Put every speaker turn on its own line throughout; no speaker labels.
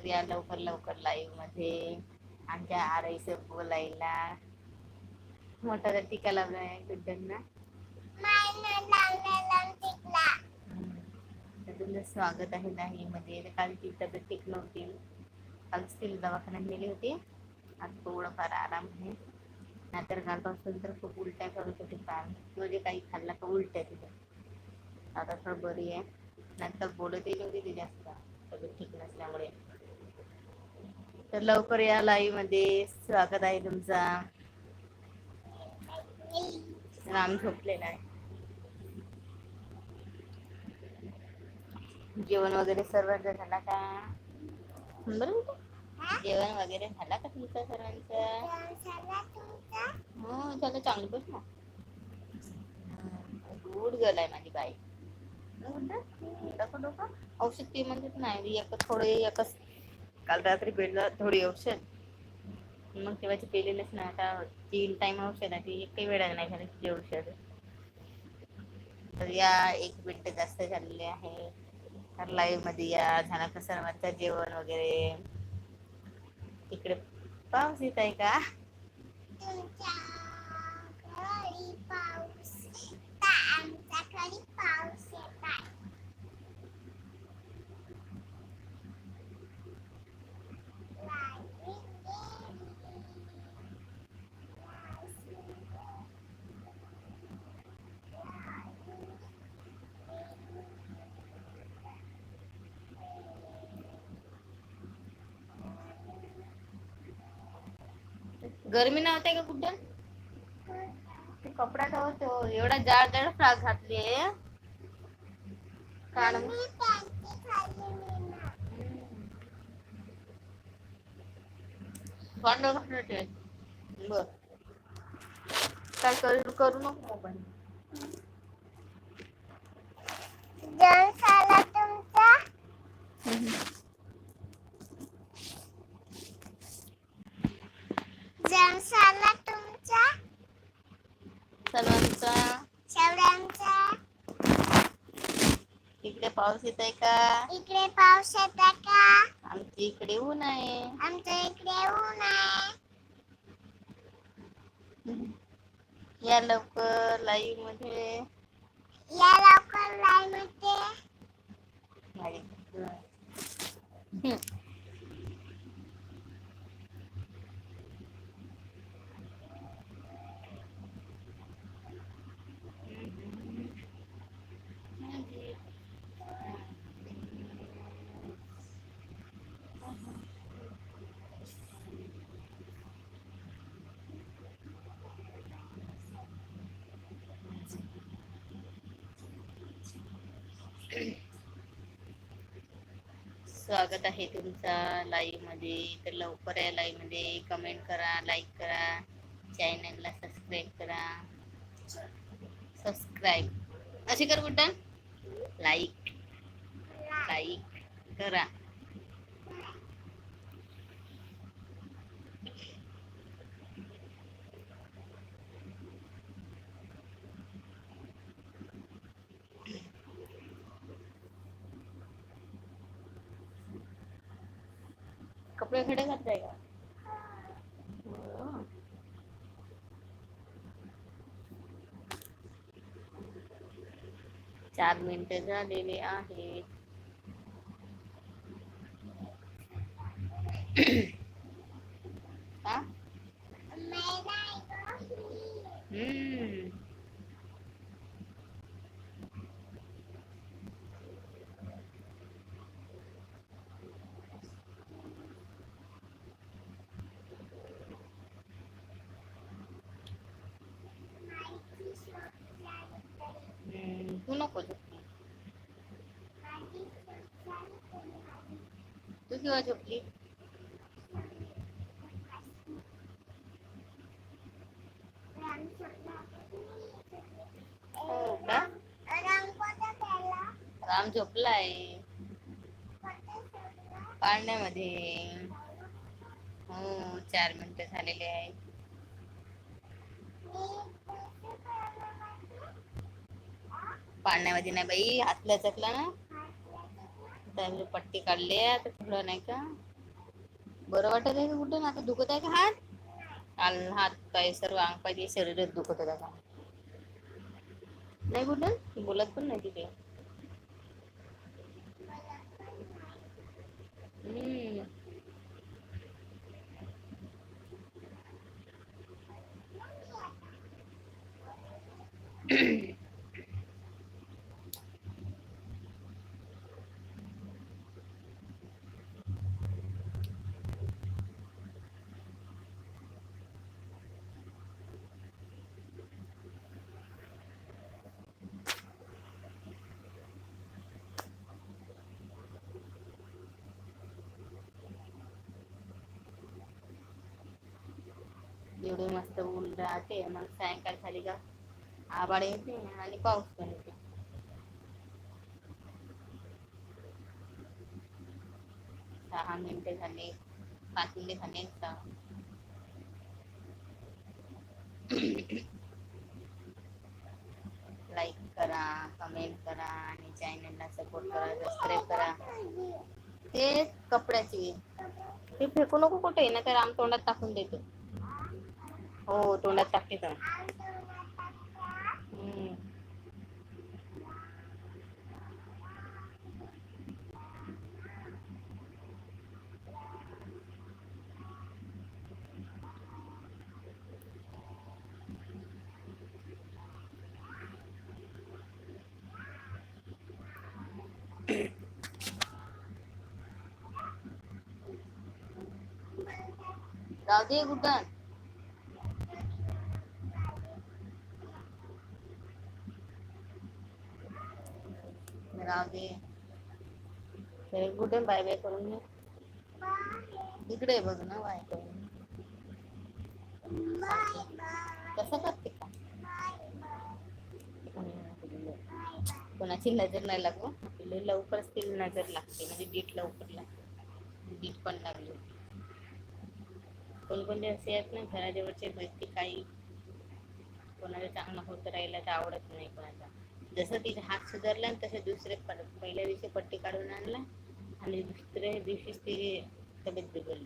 तर या लवकर लवकर लाईव्हमध्ये आमच्या आरईचं बोलायला. मोठा तर टीका लावला आहे तर तुमचं स्वागत आहे नाही मध्ये काल ती तब्येत ठीक नव्हती. काल स्टील दवाखान्यात नेली होती. आज थोडंफार आराम आहे. नाहीतर कालपासून तर खूप उलट्या करत होती काल. म्हणजे काही खाल्ला का उलट्या तिथे. आता थोडं बरी आहे. नंतर बोलतही नव्हती ती जास्त. तब्येत ठीक नसते तर लवकर या लाईव्हमध्ये स्वागत आहे तुमचा. राम झोपलेला आहे. जेवण वगैरे सर्व झाला का? बरोबर जेवण वगैरे झाला का तुमचं सर्वांचं? हो झालं चांगलं बस ना. गुड गर्ल आहे माझी बाई. औषध ते म्हणतात नाही एक थोडे एकच काल रात्री पेडलं थोडी औषध. मग तेव्हाची पेलेलंच ना आता तीन टाइम औषध आहे ती एकही वेळा नाही झाली तिची औषध. तर या एक मिनिट जास्त झालेले आहे. तर लाईव्हमध्ये या झाला का सर्वांचं जेवण वगैरे. इकडे पाऊस येत आहे का? गरमी नव्हते का कुठं? कपडा ठेवतो एवढा जाड जाड फ्रॉक घातली थंड बर. काय करू करू नको मोबाईल
जमसाला तुमच्या
सर्वांचा
शेवड्यांचा
इकडे पाऊस येत आहे का?
इकडे पाऊस येता का?
आमच्या इकडे ऊन आहे.
आमच्या इकडे ऊन आहे.
या लवकर लाईव्हमध्ये.
या लवकर लाईन मध्ये.
स्वागत आहे तुमचा लाईव्हमध्ये. तर लवकर या लाईव्हमध्ये कमेंट करा लाईक करा चॅनलला सबस्क्राईब करा. सबस्क्राईब असे कर कुठं लाईक लाईक करा. कपडे खडे घातलाय का? चार मिनिटे झालेले आहेत हा? हम्म हम्म, तू नको झोपली किंवा झोपली? हो का? राम झोपलाय. पाळण्यामध्ये. हो चार मिनिटं झालेले आहे. पाळण्यामध्ये नाही बाई हात लचकला ना. त्यामुळे पट्टी काढली आता थोडं नाही का? बरं वाटत आहे का कुठं आता दुखत आहे का हात? काल हात पाय सर्व अंग पाय शरीरात दुखत होता का नाही कुठं बोलत पण नाही तिथे. हम्म. एवढे मस्त ऊन राहते मग सायंकाळ झाली का आभाळ येते आणि पाऊस पण येते. सहा मिनिटे झाले पाच मिनिटे झाले सहा लाईक करा कमेंट करा आणि चॅनलला सपोर्ट करा सबस्क्राईब करा. ते कपड्याची. ते फेकू नको कुठे ना तर आम तोंडात टाकून देतो. हो तोंडात टाकते तर हम्म. जाऊ दे गुड्डन राहू दे. कुठे बाय बाय करून घे. इकडे बघ ना बाय करून. कसं करते का? कोणाची नजर नाही लागू. आपली लवकरच ती नजर लागते म्हणजे डीट लवकर लागते. डीट पण लागली कोणकोणते असे आहेत ना घराजवळचे व्यक्ती काही कोणाला चांगलं होत राहिलं तर आवडत नाही कोणाचा जसं तिचा हात सुधारला आणि तसं दुसरे पहिल्या दिवशी पट्टी काढून आणला आणि दुसऱ्या दिवशीच तिची तब्येत बिघडली.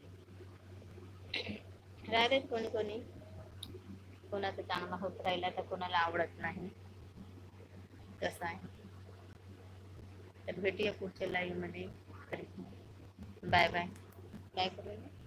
राहतात कोणी कोणी? कोणाचा चांगला होत राहिला तर कोणाला आवडत नाही. कसं आहे? तर भेटूया पुढच्या लाईव्हमध्ये. Bye bye. काय करूया